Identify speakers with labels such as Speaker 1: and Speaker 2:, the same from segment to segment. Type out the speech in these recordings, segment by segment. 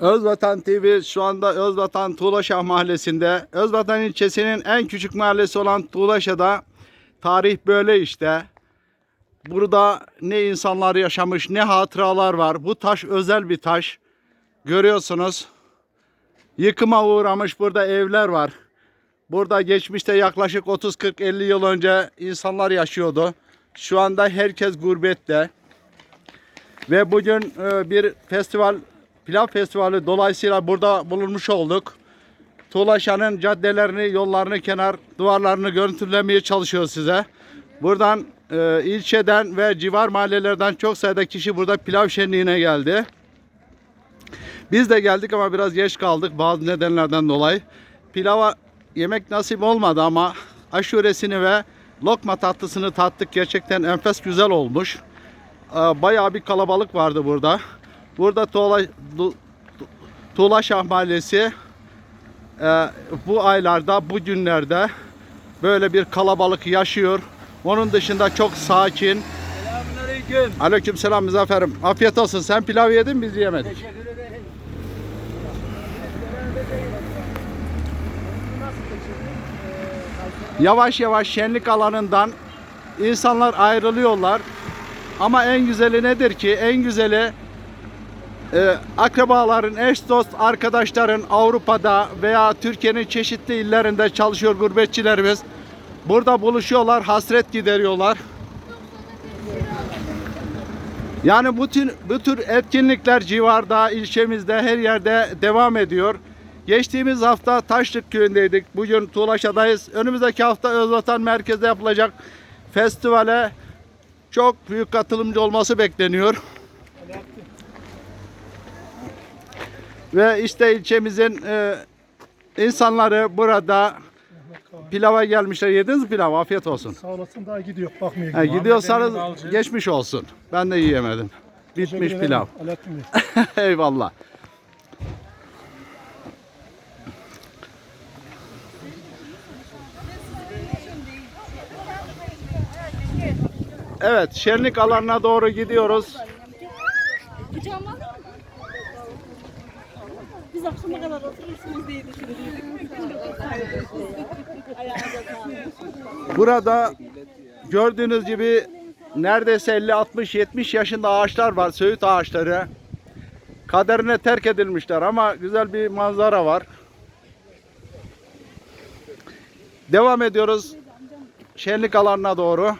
Speaker 1: Özvatan TV şu anda Özvatan Tuğlaşah Mahallesi'nde. Özvatan ilçesinin en küçük mahallesi olan Tuğlaşa'da tarih böyle işte. Burada ne insanlar yaşamış ne hatıralar var. Bu taş özel bir taş. Görüyorsunuz. Yıkıma uğramış burada evler var. Burada geçmişte yaklaşık 30-40-50 yıl önce insanlar yaşıyordu. Şu anda herkes gurbette. Ve bugün e, bir festival, pilav festivali dolayısıyla burada bulunmuş olduk. Tuğlaşan'ın caddelerini, yollarını, kenar duvarlarını görüntülemeye çalışıyoruz size. Buradan e, ilçeden ve civar mahallelerden çok sayıda kişi burada pilav şenliğine geldi. Biz de geldik ama biraz geç kaldık bazı nedenlerden dolayı. Pilava yemek nasip olmadı ama aşuresini ve lokma tatlısını tattık. Gerçekten enfes güzel olmuş. Ee, Bayağı bir kalabalık vardı burada. Burada Tuğla, Du- Tuğlaşah Mahallesi e, bu aylarda, bu günlerde böyle bir kalabalık yaşıyor. Onun dışında çok sakin.
Speaker 2: Selamünaleyküm.
Speaker 1: Aleyküm selam Muzaffer'im. Afiyet olsun. Sen pilav yedin biz yemedik.
Speaker 2: Teşekkür ederim.
Speaker 1: Yavaş yavaş şenlik alanından insanlar ayrılıyorlar. Ama en güzeli nedir ki? En güzeli e, akrabaların, eş dost, arkadaşların Avrupa'da veya Türkiye'nin çeşitli illerinde çalışıyor gurbetçilerimiz. Burada buluşuyorlar, hasret gideriyorlar. Yani bu tür, bu tür etkinlikler civarda, ilçemizde, her yerde devam ediyor. Geçtiğimiz hafta Taşlık köyündeydik. Bugün Tuğlaşa'dayız. Önümüzdeki hafta Özvatan Merkez'de yapılacak festivale çok büyük katılımcı olması bekleniyor. Ve işte ilçemizin e, insanları burada pilava gelmişler. Yediniz mi pilav? Afiyet olsun.
Speaker 3: Sağ olasın daha gidiyor bakmıyor.
Speaker 1: Ha, gidiyorsanız
Speaker 2: Emin Balcı.
Speaker 1: geçmiş olsun. Ben de yiyemedim. Bitmiş pilav.
Speaker 3: Alaaddin Bey.
Speaker 1: Eyvallah. Evet, şenlik alanına doğru gidiyoruz.
Speaker 4: Kucağıma alır mı? Biz akşama kadar oturursunuz diye düşündük.
Speaker 1: Burada gördüğünüz gibi neredeyse 50 60 70 yaşında ağaçlar var, söğüt ağaçları. Kaderine terk edilmişler ama güzel bir manzara var. Devam ediyoruz şenlik alanına doğru.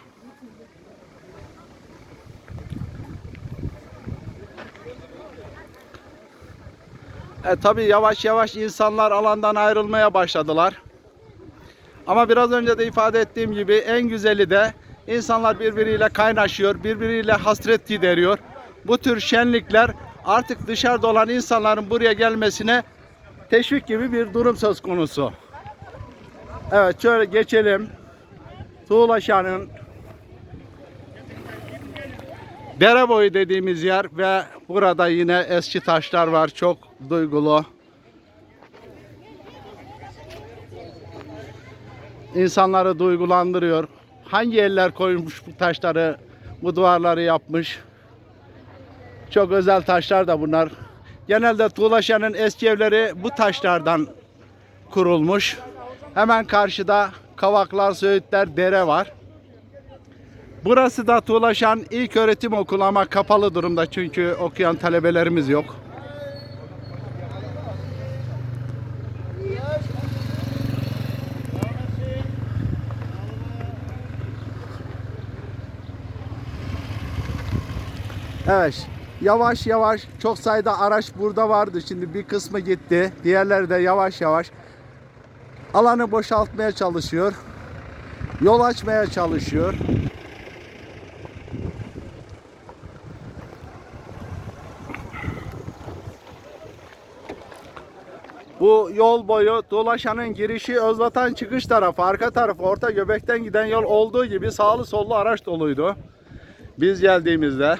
Speaker 1: E, tabii yavaş yavaş insanlar alandan ayrılmaya başladılar. Ama biraz önce de ifade ettiğim gibi en güzeli de insanlar birbiriyle kaynaşıyor, birbiriyle hasret gideriyor. Bu tür şenlikler artık dışarıda olan insanların buraya gelmesine teşvik gibi bir durum söz konusu. Evet şöyle geçelim. Tuğlaşan'ın dere boyu dediğimiz yer ve burada yine eski taşlar var. Çok duygulu. insanları duygulandırıyor. Hangi eller koymuş bu taşları, bu duvarları yapmış. Çok özel taşlar da bunlar. Genelde Tuğlaşa'nın eski evleri bu taşlardan kurulmuş. Hemen karşıda kavaklar, söğütler, dere var. Burası da Tuğlaşan ilk öğretim okulu ama kapalı durumda çünkü okuyan talebelerimiz yok. Evet. Yavaş yavaş çok sayıda araç burada vardı. Şimdi bir kısmı gitti. Diğerleri de yavaş yavaş alanı boşaltmaya çalışıyor. Yol açmaya çalışıyor. Bu yol boyu dolaşanın girişi Özvatan çıkış tarafı, arka tarafı, orta göbekten giden yol olduğu gibi sağlı sollu araç doluydu. Biz geldiğimizde.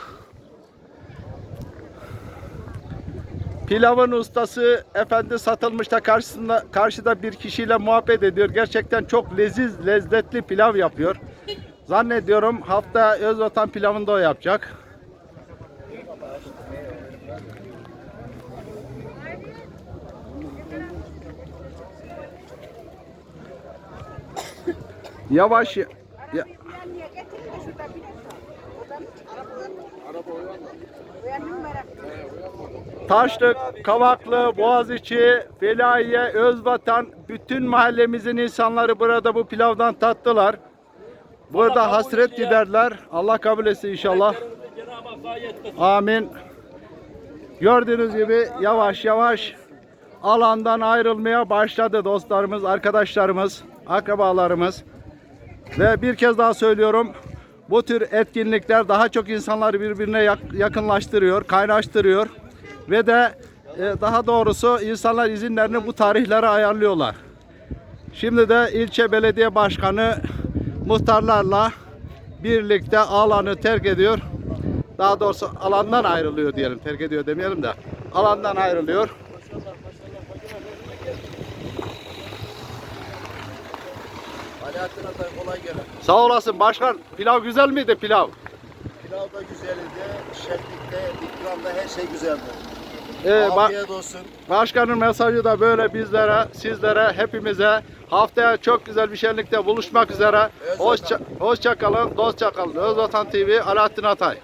Speaker 1: Pilavın ustası efendi satılmışta karşısında karşıda bir kişiyle muhabbet ediyor. Gerçekten çok leziz, lezzetli pilav yapıyor. Zannediyorum hafta Özvatan pilavını da o yapacak. Yavaş ya- ya- Taşlık, Kavaklı, Boğaziçi, Felahiye, Özvatan bütün mahallemizin insanları burada bu pilavdan tattılar. Burada hasret giderler. Allah kabul etsin inşallah. Amin. Gördüğünüz gibi yavaş yavaş alandan ayrılmaya başladı dostlarımız, arkadaşlarımız, akrabalarımız. Ve bir kez daha söylüyorum. Bu tür etkinlikler daha çok insanları birbirine yak- yakınlaştırıyor, kaynaştırıyor ve de e, daha doğrusu insanlar izinlerini bu tarihlere ayarlıyorlar. Şimdi de ilçe belediye başkanı muhtarlarla birlikte alanı terk ediyor. Daha doğrusu alandan ayrılıyor diyelim. Terk ediyor demeyelim de. Alandan ayrılıyor.
Speaker 2: Alaaddin Atay kolay gelin.
Speaker 1: Sağ olasın başkan. Pilav güzel miydi pilav?
Speaker 2: Pilav da güzeldi, şeflikte, ikramda her şey güzeldi.
Speaker 1: Ee,
Speaker 2: Afiyet olsun.
Speaker 1: başkanın mesajı da böyle bizlere, sizlere, hepimize haftaya çok güzel bir şenlikte buluşmak üzere. Hoşça, hoşça kalın, dostça kalın. Özvatan TV, Alaaddin Atay.